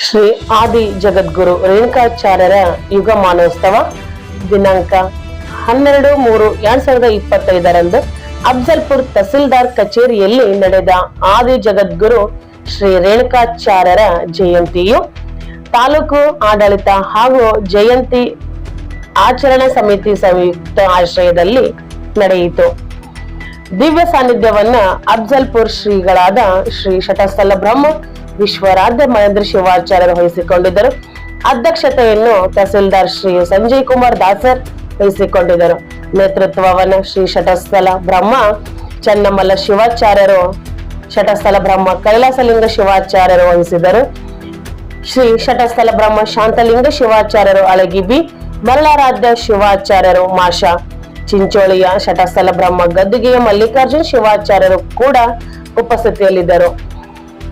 ಶ್ರೀ ಆದಿ ಜಗದ್ಗುರು ರೇಣುಕಾಚಾರ್ಯರ ಯುಗ ಮಾನೋತ್ಸವ ದಿನಾಂಕ ಹನ್ನೆರಡು ಮೂರು ಎರಡ್ ಸಾವಿರದ ಇಪ್ಪತ್ತೈದರಂದು ಅಫ್ಜಲ್ಪುರ್ ತಹಸೀಲ್ದಾರ್ ಕಚೇರಿಯಲ್ಲಿ ನಡೆದ ಆದಿ ಜಗದ್ಗುರು ಶ್ರೀ ರೇಣುಕಾಚಾರ್ಯರ ಜಯಂತಿಯು ತಾಲೂಕು ಆಡಳಿತ ಹಾಗೂ ಜಯಂತಿ ಆಚರಣಾ ಸಮಿತಿ ಸಂಯುಕ್ತ ಆಶ್ರಯದಲ್ಲಿ ನಡೆಯಿತು. ದಿವ್ಯ ಸಾನ್ನಿಧ್ಯವನ್ನ ಅಫ್ಜಲ್ಪುರ್ ಶ್ರೀಗಳಾದ ಶ್ರೀ ಶಟಸ್ಥಲ ಬ್ರಹ್ಮ ವಿಶ್ವರಾಧ್ಯ ಮಹೇಂದ್ರ ಶಿವಾಚಾರ್ಯರು ವಹಿಸಿಕೊಂಡಿದ್ದರು. ಅಧ್ಯಕ್ಷತೆಯನ್ನು ತಹಸೀಲ್ದಾರ್ ಶ್ರೀ ಸಂಜಯ್ ಕುಮಾರ್ ದಾಸರ್ ವಹಿಸಿಕೊಂಡಿದ್ದರು. ನೇತೃತ್ವವನ್ನು ಶ್ರೀ ಶಟಸ್ಥಲ ಬ್ರಹ್ಮ ಚನ್ನಮಲ್ಲ ಶಿವಾಚಾರ್ಯರು ಶಟಸ್ಥಲ ಬ್ರಹ್ಮ ಕೈಲಾಸಲಿಂಗ ಶಿವಾಚಾರ್ಯರು ವಹಿಸಿದರು ಶ್ರೀ ಶಟಸ್ಥಲ ಬ್ರಹ್ಮ ಶಾಂತಲಿಂಗ ಶಿವಾಚಾರ್ಯರು ಅಳಗಿಬಿ ಮರಳಾರಾಧ್ಯ ಶಿವಾಚಾರ್ಯರು ಮಾಷ, ಚಿಂಚೋಳಿಯ ಶಟಸ್ಥಲ ಬ್ರಹ್ಮ ಗದ್ದುಗೆಯ ಮಲ್ಲಿಕಾರ್ಜುನ್ ಶಿವಾಚಾರ್ಯರು ಕೂಡ ಉಪಸ್ಥಿತಿಯಲ್ಲಿದ್ದರು.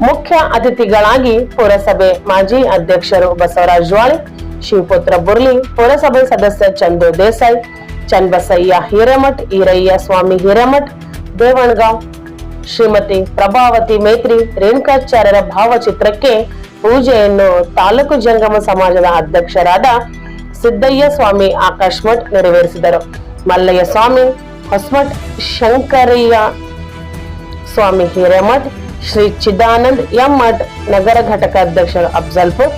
ಮುಖ್ಯ ಅತಿಥಿಗಳಾಗಿ ಪುರಸಭೆ ಮಾಜಿ ಅಧ್ಯಕ್ಷರು ಬಸವರಾಜ್ ಜ್ವಾಳಿ, ಶಿವಪುತ್ರ ಬುರ್ಲಿ ಪುರಸಭೆ ಸದಸ್ಯ ಚಂದು ದೇಸಾಯಿ ಚನ್ಬಸಯ್ಯ ಹಿರೇಮಠ್, ಈರಯ್ಯ ಸ್ವಾಮಿ ಹಿರೇಮಠ್, ದೇವಣಗಾಂವ್ ಶ್ರೀಮತಿ ಪ್ರಭಾವತಿ ಮೇತ್ರಿ ರೇಣುಕಾಚಾರ್ಯರ ಭಾವಚಿತ್ರಕ್ಕೆ ಪೂಜೆಯನ್ನು ತಾಲೂಕು ಜಂಗಮ ಸಮಾಜದ ಅಧ್ಯಕ್ಷರಾದ ಸಿದ್ದಯ್ಯ ಸ್ವಾಮಿ ಆಕಾಶ್ ಮಠ್ ನೆರವೇರಿಸಿದರು. ಮಲ್ಲಯ್ಯ ಸ್ವಾಮಿ, ಹೊಸಮಠ್ ಶಂಕರಯ್ಯ ಸ್ವಾಮಿ ಹಿರೇಮಠ್ ಶ್ರೀ ಚಿದಾನಂದ್ ಎಂ ಮಠ್ ನಗರ ಘಟಕ ಅಧ್ಯಕ್ಷರು ಅಫ್ಜಲ್ಪುರ್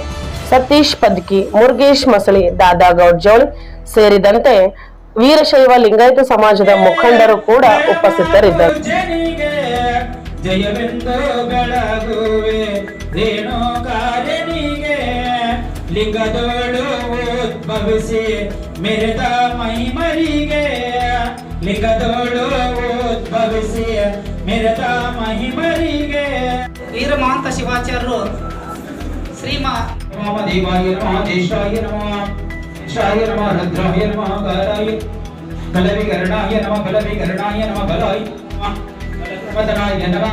ಸತೀಶ್ ಪದ್ಕಿ, ಮುರುಗೇಶ್ ಮಸಳಿ, ದಾದಾಗೌಡ್ ಜೋಳಿ ಸೇರಿದಂತೆ ವೀರಶೈವ ಲಿಂಗಾಯತ ಸಮಾಜದ ಮುಖಂಡರು ಕೂಡ ಉಪಸ್ಥಿತರಿದ್ದರು. ಲಿಂಗದೋಳು ಉದ್ಭವಿಸಿ ಮೆರೆದ ಮಹಿಮರಿಗೆ ಲಿಂಗದೋಳು ಉದ್ಭವಿಸಿ ಮೆರೆದ ಮಹಿಮರಿಗೆ ವೀರಮಹಂತ ಶಿವಾಚಾರ್ಯರು ಶ್ರೀಮಾ ನಮ ದೇವಾಯ ನಮ ದೇಶಾಯ ನಮ ದೇಶಾಯ ನಮ ರುದ್ರಾಯ ನಮ ಕಾಲಾಯ ಬಲವಿಕರಣಾಯ ನಮ ಬಲವಿಕರಣಾಯ ನಮ ಬಲಾಯ ನಮ ಬಲಪ್ರಮದನಾಯ ನಮ